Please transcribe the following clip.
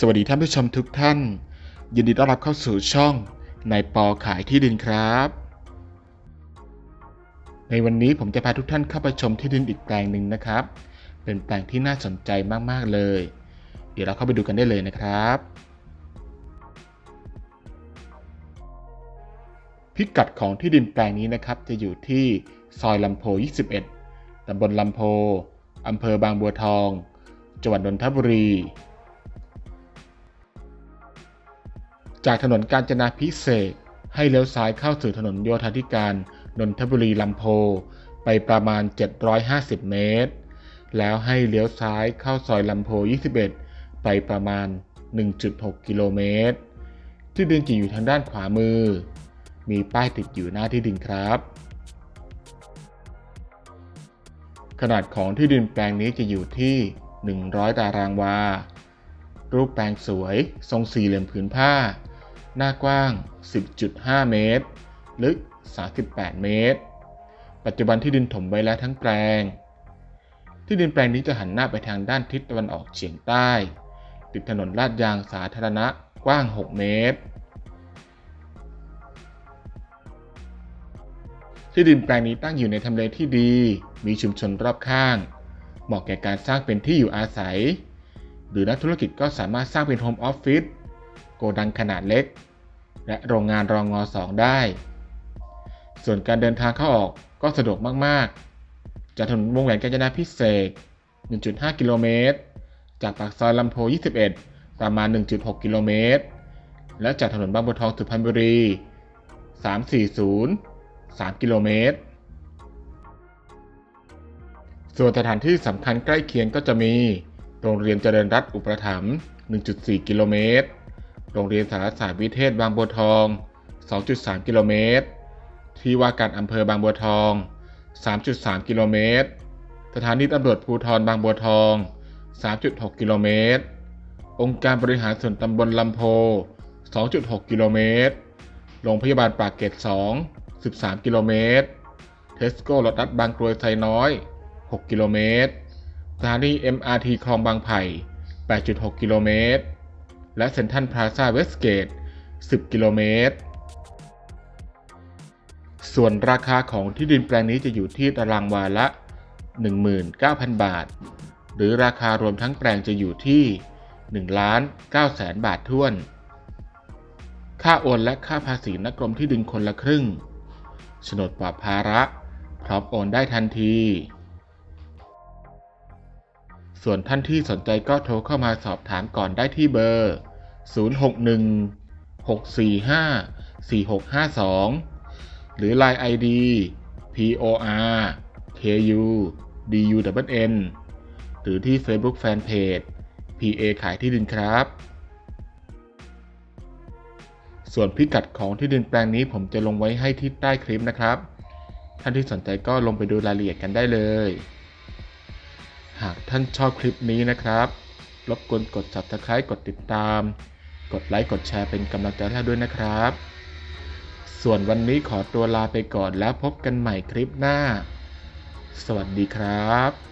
สวัสดีท่านผู้ชมทุกท่าน ยินดีต้อนรับเข้าสู่ช่องนายปอขายที่ดินครับ ในวันนี้ผมจะพาทุกท่านเข้าไปชมที่ดินอีกแปลงหนึ่งนะครับ เป็นแปลงที่น่าสนใจมากๆเลย เดี๋ยวเราเข้าไปดูกันได้เลยนะครับ พิกัดของที่ดินแปลงนี้นะครับ จะอยู่ที่ซอยลำโพ 21ตำบลลำโพอำเภอบางบัวทอง จังหวัดนนทบุรี จากถนนกาญจนาพิเศษ ให้เลี้ยวซ้ายเข้าสู่ถนนโยธาธิการนนทบุรีลำโพไปประมาณ 750 เมตร แล้วให้เลี้ยวซ้ายเข้าซอยลำโพ 21 ไปประมาณ 1.6 กิโลเมตร ที่ดินจะอยู่ทางด้านขวามือ มีป้ายติดอยู่หน้าที่ดินครับ ขนาดของที่ดินแปลงนี้จะอยู่ที่ 100 ตารางวา รูปแปลงสวย ทรงสี่เหลี่ยมผืนผ้า หน้ากว้าง 10.5 เมตร ลึก 38 เมตร ปัจจุบันที่ดินถมไว้แล้วทั้งแปลง ที่ดินแปลงนี้จะหันหน้าไปทางด้านทิศตะวันออกเฉียงใต้ ติดถนนลาดยางสาธารณะกว้าง 6 เมตร ที่ดินแปลงนี้ตั้งอยู่ในทำเลที่ดี มีชุมชนรอบข้าง เหมาะแก่การสร้างเป็นที่อยู่อาศัย หรือนักธุรกิจก็สามารถสร้างเป็นโฮมออฟฟิศ โกดังขนาดเล็ก และโรงงานรองงอ2ได้ ส่วนการเดินทางเข้าออกก็สะดวกมาก ๆ จากถนนวงแหวนกาญจนาพิเศษ 1.5 กิโลเมตร จากปากซอยลำโพ 21 ประมาณ 1.6 กิโลเมตร และจากถนนบางบัวทองสุพรรณบุรี 340 3 กิโลเมตร ส่วนสถานที่สำคัญใกล้เคียงก็จะมี โรงเรียนเจริญรัตน์อุปถัมภ์1.4 กิโลเมตร โรงเรียนสารศาสตร์วิเทศบางบัวทอง 2.3 กิโลเมตร ที่ว่าการอำเภอบางบัวทอง 3.3 กิโลเมตร สถานีตำรวจภูธรบางบัวทอง 3.6 กิโลเมตร องค์การบริหารส่วนตำบลลำโพ 2.6 กิโลเมตร โรงพยาบาลปากเกร็ด 2 13 กิโลเมตร เทสโก้รถดัดบางกรวยไซน้อย 6 กิโลเมตร สถานี MRT คลองบางไผ่ 8.6 กิโลเมตร และเซ็นทรัลพลาซาเวสเกต 10 กิโลเมตร ส่วนราคาของที่ดินแปลงนี้จะอยู่ที่ตารางวาละ 19,000 บาท หรือราคารวมทั้งแปลงจะอยู่ที่1ล้าน9แสนบาทท้วน ค่าโอนและค่าภาษีนักกรมที่ดินคนละครึ่งโฉนดปลอดภาระ พร้อมโอนได้ทันที ส่วนท่านที่สนใจก็โทรเข้ามาสอบถามก่อนได้ที่เบอร์ 061 645 4652 หรือ Line ID POR KU DUNN หรือที่ Facebook Fanpage PA ขายที่ดินครับ ส่วนพิกัดของที่ดินแปลงนี้ผมจะลงไว้ให้ที่ใต้คลิปนะครับ ท่านที่สนใจก็ลงไปดูรายละเอียดกันได้เลย หากท่านชอบคลิปนี้นะครับ รบกวนกด subscribe กดติดตาม กดไลค์กดแชร์เป็นกำลังใจให้เราด้วยนะครับ ส่วนวันนี้ขอตัวลาไปก่อนแล้วพบกันใหม่คลิปหน้า สวัสดีครับ